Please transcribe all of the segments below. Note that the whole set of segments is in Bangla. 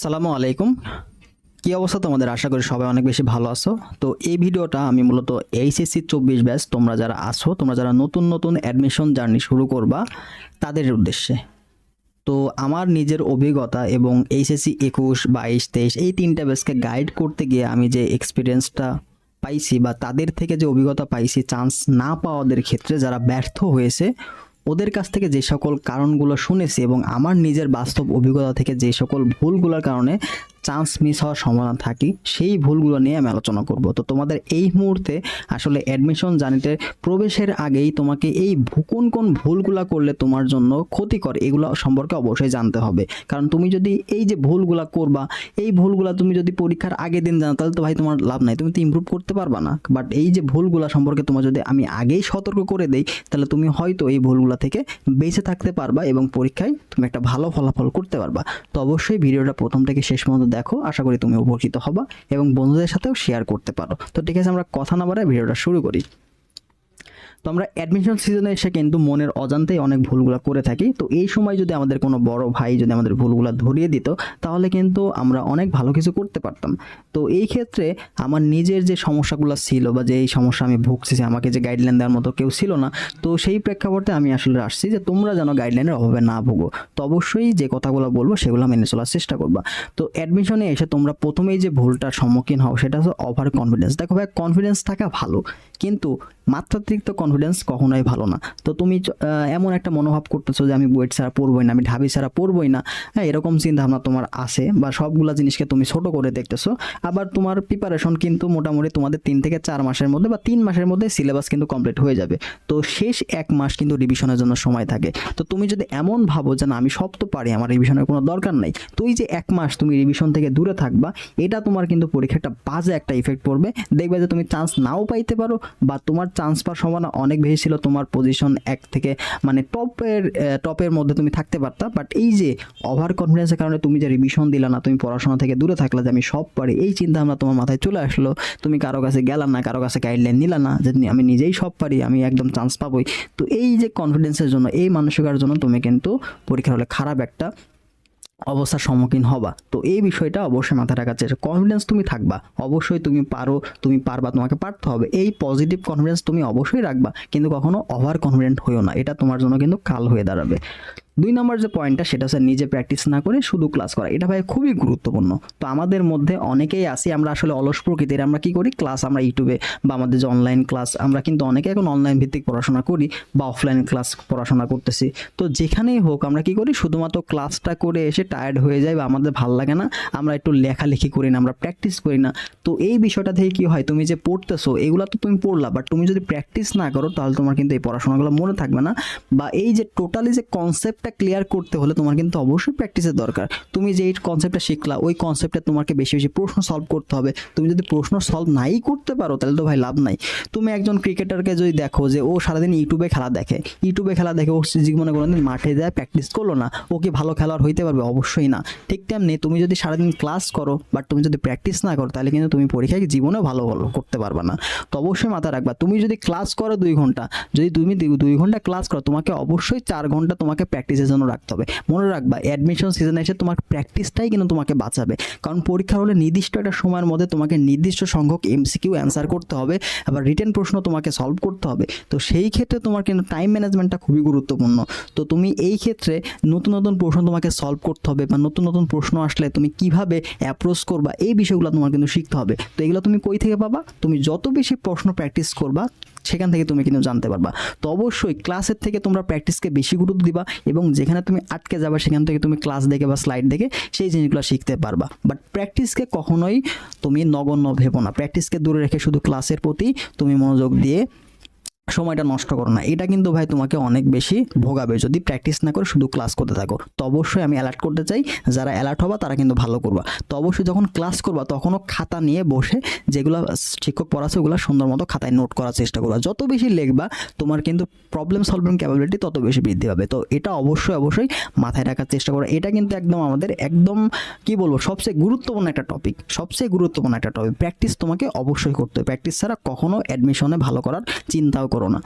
আসসালামু আলাইকুম। কি অবস্থা তোমাদের? আশা করি সবাই অনেক বেশি ভালো আছো। তো এই ভিডিওটা আমি মূলত এইচএসসি চব্বিশ ব্যাচ, তোমরা যারা আছো, তোমরা যারা নতুন নতুন অ্যাডমিশন জার্নি শুরু করবা, তাদের উদ্দেশ্যে। তো আমার নিজের অভিজ্ঞতা এবং এইচএসসি একুশ, বাইশ, তেইশ, এই তিনটা ব্যাচকে গাইড করতে গিয়ে আমি যে এক্সপিরিয়েন্সটা পাইছি বা তাদের থেকে যে অভিজ্ঞতা পাইছি চান্স না পাওয়াদের ক্ষেত্রে যারা ব্যর্থ হয়েছে ওদের কাছ থেকে যে সকল কারণগুলো শুনেছি এবং আমার নিজের বাস্তব অভিজ্ঞতা থেকে যে সকল ভুলগুলোর কারণে চান্স মিস হওয়ার সম্ভাবনা থাকি, সেই ভুলগুলো নিয়ে আমি আলোচনা করব। তো তোমাদের এই মুহূর্তে আসলে অ্যাডমিশন জানিতে প্রবেশের আগেই তোমাকে এই কোন কোন ভুলগুলা করলে তোমার জন্য ক্ষতিকর, এগুলো সম্পর্কে অবশ্যই জানতে হবে। কারণ তুমি যদি এই যে ভুলগুলা করবা, এই ভুলগুলা তুমি যদি পরীক্ষার আগের দিন জানো, তাহলে তো ভাই তোমার লাভ নাই, তুমি তো ইমপ্রুভ করতে পারবা না। বাট এই যে ভুলগুলা সম্পর্কে তোমার যদি আমি আগেই সতর্ক করে দেই, তাহলে তুমি হয়তো এই ভুলগুলা থেকে বেঁচে থাকতে পারবা এবং পরীক্ষায় তুমি একটা ভালো ফলাফল করতে পারবা। তো অবশ্যই ভিডিওটা প্রথম থেকে শেষ পর্যন্ত দেখো, আশা করি তুমি উপকৃত হবা এবং বন্ধুদের সাথেও শেয়ার করতে পারো। তো ঠিক আছে, আমরা কথা না বাড়ায় ভিডিওটা শুরু করি। তো আমরা অ্যাডমিশন সিজনে এসে কিন্তু মনের অজান্তেই অনেক ভুলগুলো করে থাকি। তো এই সময় যদি আমাদের কোনো বড় ভাই যদি আমাদের ভুলগুলো ধরিয়ে দিত, তাহলে কিন্তু আমরা অনেক ভালো কিছু করতে পারতাম। তো এই ক্ষেত্রে আমার নিজের যে সমস্যাগুলো ছিল বা যে এই সমস্যা আমি ভুগছি আমাকে যে গাইডলাইন দেওয়ার মতো কেউ ছিল না, তো সেই প্রেক্ষাপটে আমি আসলে আসছি যে তোমরা যেন গাইডলাইনের অভাবে না ভুগো। তো অবশ্যই যে কথাগুলো বলব সেগুলো মেনে চলার চেষ্টা করবা। তো অ্যাডমিশনে এসে তোমরা প্রথমেই যে ভুলটার সম্মুখীন হও সেটা হচ্ছে ওভার কনফিডেন্স দেখো ভাই কনফিডেন্স থাকা ভালো, কিন্তু মাত্রাতিরিক্ত কনফিডেন্স কখনোই ভালো না। তো তুমি এমন একটা মনোভাব করতেছো যে আমি বুয়েট ছাড়া পড়বই না, আমি ঢাবি ছাড়া পড়বই না। হ্যাঁ এরকম চিন্তা ভাবনা তোমার আছে বা সবগুলা জিনিসকে তুমি ছোট করে দেখতেছো। আবার তোমার প্রিপারেশন কিন্তু মোটামুটি তোমাদের তিন থেকে চার মাসের মধ্যে বা তিন মাসের মধ্যে সিলেবাস কিন্তু কমপ্লিট হয়ে যাবে। তো শেষ এক মাস কিন্তু রিভিশনের জন্য সময় থাকে। তো তুমি যদি এমন ভাবো যে না, আমি সব তো পারি, আমার রিভিশনের কোনো দরকার নাই, তো এই যে এক মাস তুমি রিভিশন থেকে দূরে থাকবা, এটা তোমার কিন্তু পরীক্ষাটা বাজে একটা ইফেক্ট পড়বে। দেখবে যে তুমি চান্স নাও পাইতে পারো বা তোমার চান্স পাওয়ার সম্ভাবনা অনেক বেশি ছিল তোমার পজিশন এক থেকে মানে টপের টপের মধ্যে তুমি থাকতে পারতা। বাট এই যে ওভার কনফিডেন্সের কারণে তুমি যে রিভিশন দিলা না, তুমি পড়াশোনা থেকে দূরে থাকলা যে আমি সব পারি, এই চিন্তা ভাবনা তোমার মাথায় চলে আসলো। তুমি কারও কাছে গেলাম না, কারও কাছে গাইডলাইন নিলা না যে আমি নিজেই সব পারি, আমি একদম চান্স পাবোই। তো এই যে কনফিডেন্সের জন্য, এই মানসিকার জন্য তুমি কিন্তু পরীক্ষার হলে খারাপ একটা অবস্থার সম্মুখীন হবা। তো এই বিষয়টা অবশ্যই মাথায় রাখার চেষ্টা। কনফিডেন্স তুমি থাকবা। অবশ্যই তুমি পারো, তুমি পারবা, তোমাকে পারতে হবে। এই পজিটিভ কনফিডেন্স তুমি অবশ্যই রাখবা। কিন্তু কখনো ওভার কনফিডেন্ট হইও না। এটা তোমার জন্য কিন্তু কাল হয়ে দাঁড়াবে। দুই নম্বর যে পয়েন্টটা সেটা হচ্ছে নিজে প্র্যাকটিস না করে শুধু ক্লাস করা। এটা ভাই খুবই গুরুত্বপূর্ণ। তো আমাদের মধ্যে অনেকেই আসি আমরা আসলে অলস প্রকৃতির, আমরা কি করি? ক্লাস আমরা ইউটিউবে বা আমাদের যে অনলাইন ক্লাস আমরা কিন্তু অনেকে এখন অনলাইন ভিত্তিক পড়াশোনা করি বা অফলাইন ক্লাস পড়াশোনা করতেছি। তো যেখানেই হোক, আমরা কি করি? শুধুমাত্র ক্লাসটা করে এসে টায়ার্ড হয়ে যায় বা আমাদের ভালো লাগে না, আমরা একটু লেখালেখি করি না, আমরা প্র্যাকটিস করি না। তো এই বিষয়টা থেকে কি হয়? তুমি যে পড়তেছো, এগুলো তো তুমি পড়লা বাট তুমি যদি প্র্যাকটিস না করো, তাহলে তোমার কিন্তু এই পড়াশোনাগুলো মনে থাকবে না। বা এই যে টোটালি যে কনসেপ্টটা ক্লিয়ার করতে হলে তোমার কিন্তু অবশ্যই প্র্যাকটিসের দরকার। তুমি যে কনসেপ্টটা শিখলা, ওই কনসেপ্টটা তোমাকে বেশি বেশি প্রশ্ন সলভ করতে হবে। তুমি যদি প্রশ্ন সলভ নাই করতে পারো, তাহলে তো ভাই লাভ নাই। তুমি একজন ক্রিকেটারকে যদি দেখো যে ও সারাদিন ইউটিউবে খেলা দেখে ইউটিউবে খেলা দেখে ও জীবনে কোনোদিন মাঠে যায় প্র্যাকটিস করল না, ও কি ভালো খেলোয়াড় হইতে পারবে? অবশ্যই না। ঠিক তেমনি তুমি যদি সারাদিন ক্লাস করো বাট তুমি যদি প্র্যাকটিস না করো, তাহলে কিন্তু তুমি পরীক্ষায় জীবনেও ভালো ভালো করতে পারবে না। তো অবশ্যই মাথায় রাখবা। তুমি যদি ক্লাস করো দুই ঘণ্টা, যদি তুমি দুই ঘণ্টা ক্লাস করো, তোমাকে অবশ্যই চার ঘণ্টা তোমাকে প্র্যাকটিসের জন্য রাখতে হবে। মনে রাখবা অ্যাডমিশন সিজনে এসে তোমার প্র্যাকটিসটাই কিন্তু তোমাকে বাঁচাবে। কারণ পরীক্ষা হলে নির্দিষ্ট একটা সময়ের মধ্যে তোমাকে নির্দিষ্ট সংখ্যক এমসিকিউ অ্যান্সার করতে হবে, আবার রিটার্ন প্রশ্ন তোমাকে সলভ করতে হবে। তো সেই ক্ষেত্রে তোমার কিন্তু টাইম ম্যানেজমেন্টটা খুবই গুরুত্বপূর্ণ। তো তুমি এই ক্ষেত্রে নতুন নতুন প্রশ্ন তোমাকে সলভ করতে হবে, বা নতুন নতুন প্রশ্ন আসলে তুমি কীভাবে অ্যাপ্রোচ করবা, এই বিষয়গুলো তোমার কিন্তু শিখতে হবে। তো এগুলো তুমি কই থেকে পাবা? তুমি যত বেশি প্রশ্ন প্র্যাকটিস করবা সেখান থেকে তুমি কিন্তু জানতে পারবা। তো অবশ্যই ক্লাসের থেকে তোমরা প্র্যাকটিসকে বেশি গুরুত্ব দিবা এবং যেখানে তুমি আটকে যাবা সেখান থেকে তুমি ক্লাস দেখে বা স্লাইড দেখে সেই জিনিসগুলো শিখতে পারবা। বাট প্র্যাকটিসকে কখনোই তুমি নগণ্য ভেবো না। প্র্যাকটিসকে দূরে রেখে শুধু ক্লাসের প্রতি তুমি মনোযোগ দিয়ে সময়টা নষ্ট করো না। এটা কিন্তু ভাই তোমাকে অনেক বেশি ভোগাবে। যদি প্র্যাকটিস না করে, শুধু ক্লাস করতে থাকো। তো অবশ্যই আমি অ্যালার্ট করতে চাই, যারা অ্যালার্ট হবা, তারা কিন্তু ভালো করবা। তো অবশ্যই যখন ক্লাস করবা, তখনও খাতা নিয়ে বসে যেগুলো শিক্ষক পড়াচ্ছে, ওগুলো সুন্দর মতো খাতায় নোট করার চেষ্টা করবা। যত বেশি লিখবা, তোমার কিন্তু প্রবলেম সলভিং ক্যাপাবিলিটি তত বেশি বৃদ্ধি পাবে। তো এটা অবশ্যই অবশ্যই মাথায় রাখার চেষ্টা করো। এটা কিন্তু একদম আমাদের একদম, কি বলব, সবচেয়ে গুরুত্বপূর্ণ একটা টপিক সবচেয়ে গুরুত্বপূর্ণ একটা টপিক প্র্যাকটিস তোমাকে অবশ্যই করতে হবে। প্র্যাকটিস ছাড়া কখনো অ্যাডমিশনে ভালো করার চিন্তাও করো না।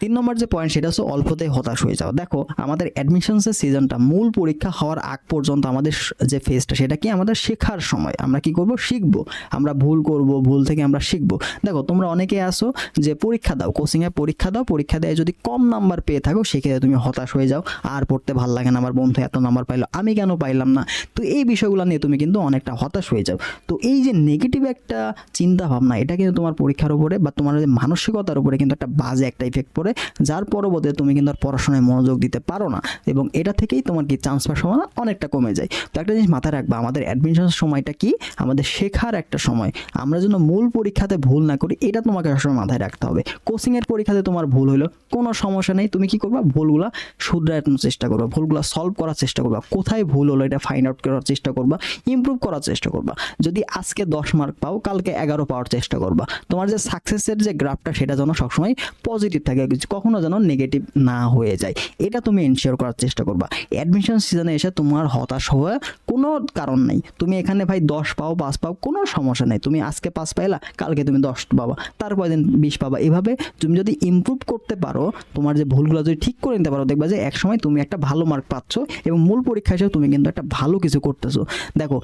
তিন নম্বর যে পয়েন্ট সেটা হচ্ছে অল্পতেই হতাশ হয়ে যাওয়া। দেখো, আমাদের অ্যাডমিশনসের সিজনটা মূল পরীক্ষা হওয়ার আগ পর্যন্ত আমাদের যে ফেজটা সেটা কি আমাদের শেখার সময়। আমরা কি করব? শিখব। আমরা ভুল করব, ভুল থেকে আমরা শিখব। দেখো, তোমরা অনেকে আসো যে পরীক্ষা দাও কোচিংয়ে পরীক্ষা দাও, পরীক্ষা দেয় যদি কম নাম্বার পেয়ে থাকো, সেক্ষেত্রে তুমি হতাশ হয়ে যাও। আর পড়তে ভালো লাগে না, আমার বন্ধু এত নাম্বার পাইলো, আমি কেন পাইলাম না? তো এই বিষয়গুলো নিয়ে তুমি কিন্তু অনেকটা হতাশ হয়ে যাও। তো এই যে নেগেটিভ একটা চিন্তা ভাবনা, এটা কিন্তু তোমার পরীক্ষার উপরে বা তোমার মানসিকতার উপরে কিন্তু একটা বাজে একটা ইফেক্ট পড়ে। যার পরবর্তীতে তুমি কিন্তু আর পড়াশোনায় মনোযোগ দিতে পারো না এবং এটা থেকেই তোমার কি চান্স পাওয়ার সম্ভাবনা অনেকটা কমে যায়। তো একটা জিনিস মাথায় রাখবা, আমাদের অ্যাডমিশন সময়টা কি? আমাদের শেখার একটা সময়। আমরা যেন মূল পরীক্ষাতে ভুল না করি, এটা তোমাকে সবসময় মাথায় রাখতে হবে। কোচিংয়ের পরীক্ষাতে তোমার ভুল হলো কোনো সমস্যা নেই। তুমি কি করবা? ভুলগুলা শুধরানোর চেষ্টা করবা, ভুলগুলো সলভ করার চেষ্টা করবা। কোথায় ভুল হলো এটা ফাইন্ড আউট করার চেষ্টা করবা ইমপ্রুভ করার চেষ্টা করবা। যদি আজকে দশ মার্ক পাও, কালকে এগারো পাওয়ার চেষ্টা করবা। তোমার যে সাকসেসের যে গ্রাফটা সেটা যেন সবসময় পজিটিভ থাকে। কখনো যেন নেগেটিভ না হয়ে যায়। এটা তুমি এনশিওর করার চেষ্টা করবা। অ্যাডমিশন সিজনে এসে তোমার হতাশ হওয়ার কোনো কারণ নেই। তুমি এখানে ভাই দশ পাও, পাঁচ পাও, কোনো সমস্যা নেই। তুমি আজকে পাঁচ পাইলা, কালকে তুমি দশ পাবা তারপর দিন বিশ পাবা। এভাবে তুমি যদি ইমপ্রুভ করতে পারো, তোমার যে ভুলগুলো যদি ঠিক করে নিতে পারো, দেখবা যে এক সময় তুমি একটা ভালো মার্ক পাচ্ছ এবং মূল পরীক্ষা হিসেবে তুমি কিন্তু একটা ভালো কিছু করতেছো। দেখো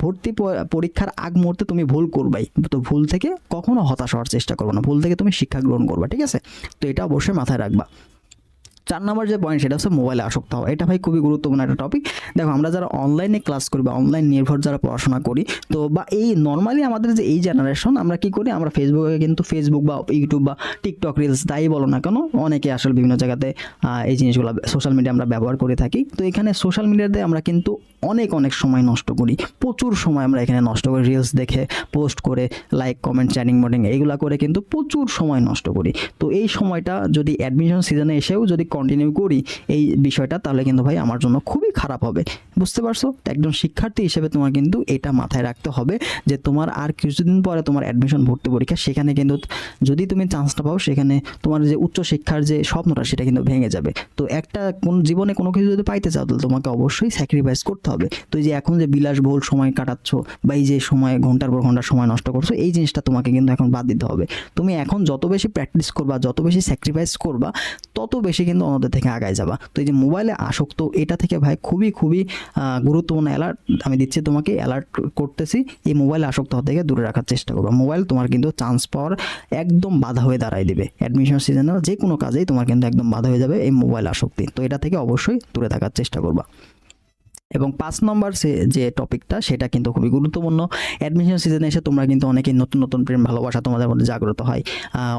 ভর্তি পরীক্ষার আগ মুহূর্তে তুমি ভুল করবাই। তো ভুল থেকে কখনো হতাশ হওয়ার চেষ্টা করব না। ভুল থেকে তুমি শিক্ষা গ্রহণ করবা, ঠিক আছে? তো এটা অবশ্যই মাথায় রাখবা। চার নম্বর যে পয়েন্ট সেটা হচ্ছে মোবাইলে আসক্ত হওয়া। এটা ভাই খুবই গুরুত্বপূর্ণ একটা টপিক দেখো, আমরা যারা অনলাইনে ক্লাস করি বা অনলাইন নির্ভর যারা পড়াশোনা করি, তো বা এই নর্মালি আমাদের যে এই জেনারেশন আমরা কি করি? আমরা ফেসবুকে কিন্তু ফেসবুক বা ইউটিউব বা টিকটক রিলস তাই বলো না কেন, অনেকে আসলে বিভিন্ন জায়গাতে এই জিনিসগুলো সোশ্যাল মিডিয়া আমরা ব্যবহার করে থাকি। তো এখানে সোশ্যাল মিডিয়াতে আমরা কিন্তু অনেক অনেক সময় নষ্ট করি। প্রচুর সময় আমরা এখানে নষ্ট করি। রিলস দেখে পোস্ট করে লাইক কমেন্ট চ্যাটিং মোটিং এইগুলা করে কিন্তু প্রচুর সময় নষ্ট করি। তো এই সময়টা যদি অ্যাডমিশন সিজনে এসেও যদি কন্টিনিউ করি, এই বিষয়টা তাহলে কিন্তু ভাই আমার জন্য খুবই খারাপ হবে। বুঝতে পারছ? একজন শিক্ষার্থী হিসেবে তোমার কিন্তু এটা মাথায় রাখতে হবে যে তোমার আর কিছুদিন পরে তোমার অ্যাডমিশন ভর্তি পরীক্ষা, সেখানে কিন্তু যদি তুমি চান্সটা পাও, সেখানে তোমার যে উচ্চ শিক্ষার যে স্বপ্নটা, সেটা কিন্তু ভেঙে যাবে। তো একটা কোন জীবনে কোনো কিছু যদি পাইতে চাও, তাহলে তোমাকে অবশ্যই স্যাক্রিফাইস করতে হবে। তো যে এখন যে বিলাসবহুল সময় কাটাচ্ছ বা এই যে সময়, ঘণ্টার পর ঘণ্টা সময় নষ্ট করছ, এই জিনিসটা তোমাকে কিন্তু এখন বাদ দিতে হবে। তুমি এখন যত বেশি প্র্যাকটিস করবা, যত বেশি স্যাক্রিফাইস করবা, তত বেশি কিন্তু অন্যদের থেকে আগায় যাবা। তো এই যে মোবাইলে আসক্ত, এটা থেকে ভাই খুবই খুবই গুরুত্বপূর্ণ অ্যালার্ট আমি দিচ্ছি তোমাকে অ্যালার্ট করতেছি। এই মোবাইলে আসক্ত হওয়া থেকে দূরে রাখার চেষ্টা করবা। মোবাইল তোমার কিন্তু চান্স পাওয়ার একদম বাধা হয়ে দাঁড়ায় দেবে। অ্যাডমিশন সিজনে যে কোনো কাজেই তোমার কিন্তু একদম বাধা হয়ে যাবে এই মোবাইল আসক্তি। তো এটা থেকে অবশ্যই দূরে থাকার চেষ্টা করবা। এবং পাঁচ নম্বর যে টপিকটা, সেটা কিন্তু খুবই গুরুত্বপূর্ণ। অ্যাডমিশন সিজনে এসে তোমরা কিন্তু অনেকেই নতুন নতুন প্রেম, ভালোবাসা তোমাদের মধ্যে জাগ্রত হয়।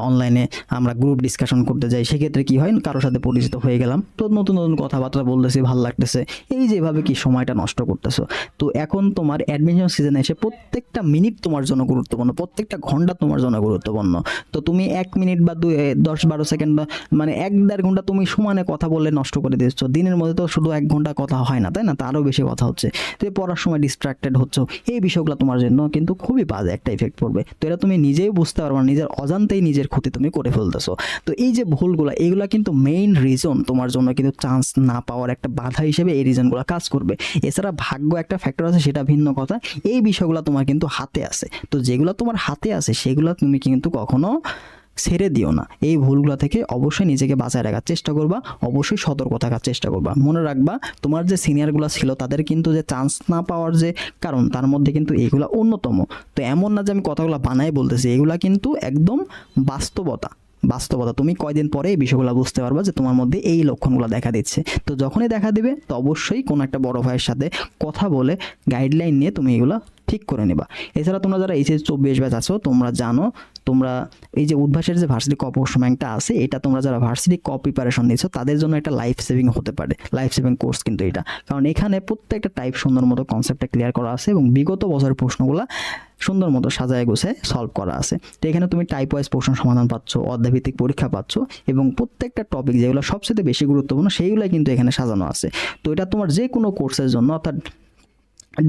অনলাইনে আমরা গ্রুপ ডিসকাশন করতে যাই। সেক্ষেত্রে কি হয়? কারোর সাথে পরিচিত হয়ে গেলাম। তো নতুন নতুন কথাবার্তা বলতেছি, ভালো লাগতেছে। এই যেভাবে কি সময়টা নষ্ট করতেছো? তো এখন তোমার অ্যাডমিশন সিজনে এসে প্রত্যেকটা মিনিট তোমার জন্য গুরুত্বপূর্ণ। প্রত্যেকটা ঘণ্টা তোমার জন্য গুরুত্বপূর্ণ। তো তুমি এক মিনিট বা দুই দশ, বারো সেকেন্ড মানে এক, দেড় ঘণ্টা তুমি সমানে কথা বললে নষ্ট করে দিচ্ছ দিনের মধ্যে তো শুধু এক ঘণ্টা কথা হয় না, তাই না? তারও বেশি কথা হচ্ছে। তুমি পড়ার সময় ডিস্ট্রাক্টেড হচ্ছ। এই বিষয়গুলো তোমার জন্য কিন্তু খুবই বাজে একটা ইফেক্ট পড়বে। তো এটা তুমি নিজেই বুঝতে পারবে না, নিজের অজান্তেই নিজের ক্ষতি তুমি করে ফেলতেছো। তো এই যে ভুলগুলো এইগুলা কিন্তু মেইন রিজন তোমার জন্য কিন্তু চান্স না পাওয়ার একটা বাধা হিসেবে এই রিজনগুলো কাজ করবে। এছাড়া ভাগ্য একটা ফ্যাক্টর আছে, সেটা ভিন্ন কথা। এই বিষয়গুলো তোমার কিন্তু হাতে আছে। তো যেগুলো তোমার হাতে আছে, সেগুলো তুমি কিন্তু কখনো ছেড়ে দিও না। এই ভুলগুলো থেকে অবশ্যই নিজেকে বাঁচায় রাখার চেষ্টা করবা, অবশ্যই সতর্ক থাকার চেষ্টা করবা। মনে রাখবা, তোমার যে সিনিয়রগুলো ছিল, তাদের কিন্তু যে চান্স না পাওয়ার যে কারণ, তার মধ্যে কিন্তু এইগুলো অন্যতম। তো এমন না যে আমি কথাগুলো বানাই বলতেছি, এগুলা কিন্তু একদম বাস্তবতা। বাস্তবতা। তুমি কয়দিন পরে এই বিষয়গুলো বুঝতে পারবা যে তোমার মধ্যে এই লক্ষণগুলো দেখা দিচ্ছে। তো যখনই দেখা দিবে, তো অবশ্যই কোনো একটা বড় ভাইয়ের সাথে কথা বলে গাইডলাইন নিয়ে তুমি এগুলো ঠিক করে নেবা। এছাড়া তোমরা যারা এইচএস চব্বিশ ব্যাচ আছো, তোমরা জানো তোমরা এই যে উদ্ভাসের যে ভার্সিটি কপ ব্যাংকটা আছে, এটা তোমরা যারা ভার্সিটি ক প্রিপারেশন নিচ্ছ তাদের জন্য একটা লাইফ সেভিং হতে পারে। লাইফ সেভিং কোর্স কিন্তু এটা। কারণ এখানে প্রত্যেকটা টাইপ সুন্দর মতো কনসেপ্টটা ক্লিয়ার করা আছে এবং বিগত বছরের প্রশ্নগুলো সুন্দর মতো সাজায় গুছায় সলভ করা আছে। তো এখানে তুমি টাইপ ওয়াইজ প্রশ্ন সমাধান পাচ্ছ অধ্যায়ভিত্তিক পরীক্ষা পাচ্ছ এবং প্রত্যেকটা টপিক যেগুলো সবচেয়ে বেশি গুরুত্বপূর্ণ সেইগুলোই কিন্তু এখানে সাজানো আছে। তো এটা তোমার যে কোনো কোর্সের জন্য, অর্থাৎ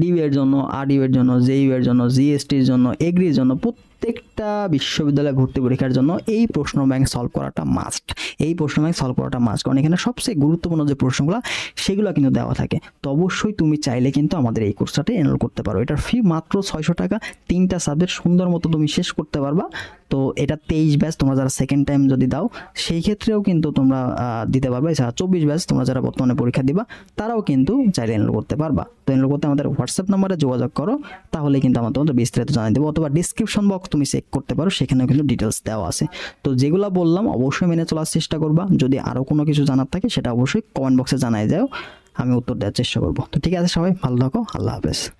ডিউ এর জন্য আর ইউ এর জন্য জেইউ এর জন্য জিএসটির জন্য এগ্রির জন্য, প্রত্যেক প্রত্যেকটা বিশ্ববিদ্যালয়ে ভর্তি পরীক্ষার জন্য এই প্রশ্ন ব্যাংক সলভ করাটা মাস্ট এই প্রশ্ন ব্যাংক সলভ করাটা মাস্ট কারণ এখানে সবচেয়ে গুরুত্বপূর্ণ যে প্রশ্নগুলো, সেগুলো কিন্তু দেওয়া থাকে। তো অবশ্যই তুমি চাইলে কিন্তু আমাদের এই কোর্সটাতে এনরোল করতে পারো। এটার ফি মাত্র ছয়শো টাকা। তিনটা সাবজেক্ট সুন্দর মতো তুমি শেষ করতে পারবা। তো এটা তেইশ ব্যাচ তোমরা যারা সেকেন্ড টাইম যদি দাও, সেই ক্ষেত্রেও কিন্তু তোমরা দিতে পারবে। এছাড়া চব্বিশ ব্যাচ তোমরা যারা বর্তমানে পরীক্ষা দিবা, তারাও কিন্তু চাইলে এনরোল করতে পারবা। তো এনরোল করতে আমাদের হোয়াটসঅ্যাপ নাম্বারে যোগাযোগ করো, তাহলে কিন্তু আমরা তোমাদের বিস্তারিত জানিয়ে দেবো। অথবা ডিসক্রিপশন বক্স তুমি চেক করতে পারো, সেখানেও কিন্তু ডিটেলস দেওয়া আছে। তো যেগুলো বললাম, অবশ্যই মেনে চলার চেষ্টা করবা। যদি আরও কোনো কিছু জানার থাকে, সেটা অবশ্যই কমেন্ট বক্সে জানাই যাও, আমি উত্তর দেওয়ার চেষ্টা করব। তো ঠিক আছে সবাই, ভালো থাকো, আল্লাহ হাফেজ।